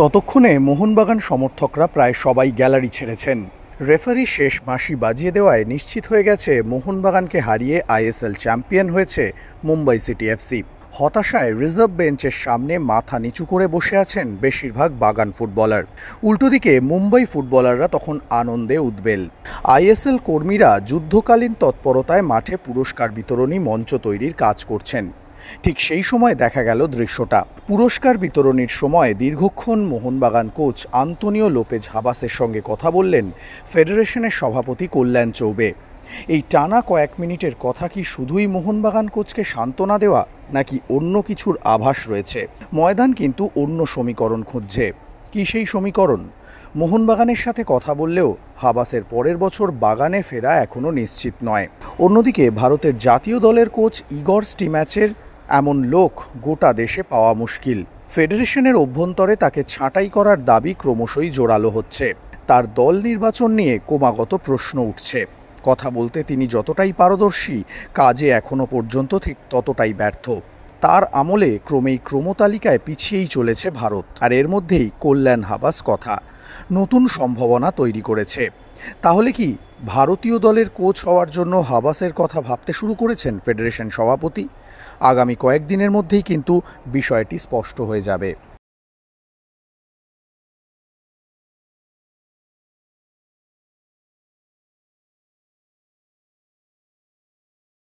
ততক্ষণে মোহনবাগান সমর্থকরা প্রায় সবাই গ্যালারি ছেড়েছেন। রেফারি শেষ মাসি বাজিয়ে দেওয়ায় নিশ্চিত হয়ে গেছে মোহনবাগানকে হারিয়ে আইএসএল চ্যাম্পিয়ন হয়েছে মুম্বাই সিটি এফসি হতাশায় রিজার্ভ বেঞ্চের সামনে মাথা নিচু করে বসে আছেন বেশিরভাগ বাগান ফুটবলার। উল্টো দিকে মুম্বাই ফুটবলাররা তখন আনন্দে উদ্বেল। আইএসএল কর্মীরা যুদ্ধকালীন তৎপরতায় মাঠে পুরস্কার বিতরণী মঞ্চ তৈরির কাজ করছেন। ঠিক সেই সময় দেখা গেল দৃশ্যটা। পুরস্কার বিতরণীর সময় দীর্ঘক্ষণ মোহনবাগান কোচ আন্তনিও লোপেজ হাবাসের সঙ্গে কথা বললেন ফেডারেশনের সভাপতি কল্যাণ চৌবে। এই টানা কয়েক মিনিটের কথা কি শুধুই মোহনবাগান কোচকে সান্ত্বনা দেওয়া, নাকি অন্য কিছুর আভাস রয়েছে? ময়দান কিন্তু অন্য সমীকরণ খুঁজছে। কি সেই সমীকরণ? মোহনবাগানের সাথে কথা বললেও হাবাসের পরের বছর বাগানে ফেরা এখনও নিশ্চিত নয়। অন্যদিকে ভারতের জাতীয় দলের কোচ ইগর স্টিম্যাচের এমন লোক গোটা দেশে পাওয়া মুশকিল। ফেডারেশনের অভ্যন্তরে তাকে ছাঁটাই করার দাবি ক্রমশই জোরালো হচ্ছে। তার দল নির্বাচন নিয়ে ক্রমাগত প্রশ্ন উঠছে। কথা বলতে তিনি যতটাই পারদর্শী, কাজে এখনও পর্যন্ত ঠিক ততটাই ব্যর্থ। তার আমলে ক্রমেই ক্রমতালিকায় পিছিয়েই চলেছে ভারত, আর এর মধ্যেই কল্যাণ হাবাস কথা নতুন সম্ভাবনা তৈরি করেছে। তাহলে কি ভারতীয় দলের কোচ হওয়ার জন্য হাবাসের কথা ভাবতে শুরু করেছেন ফেডারেশন সভাপতি? আগামী কয়েকদিনের মধ্যেই কিন্তু বিষয়টি স্পষ্ট হয়ে যাবে।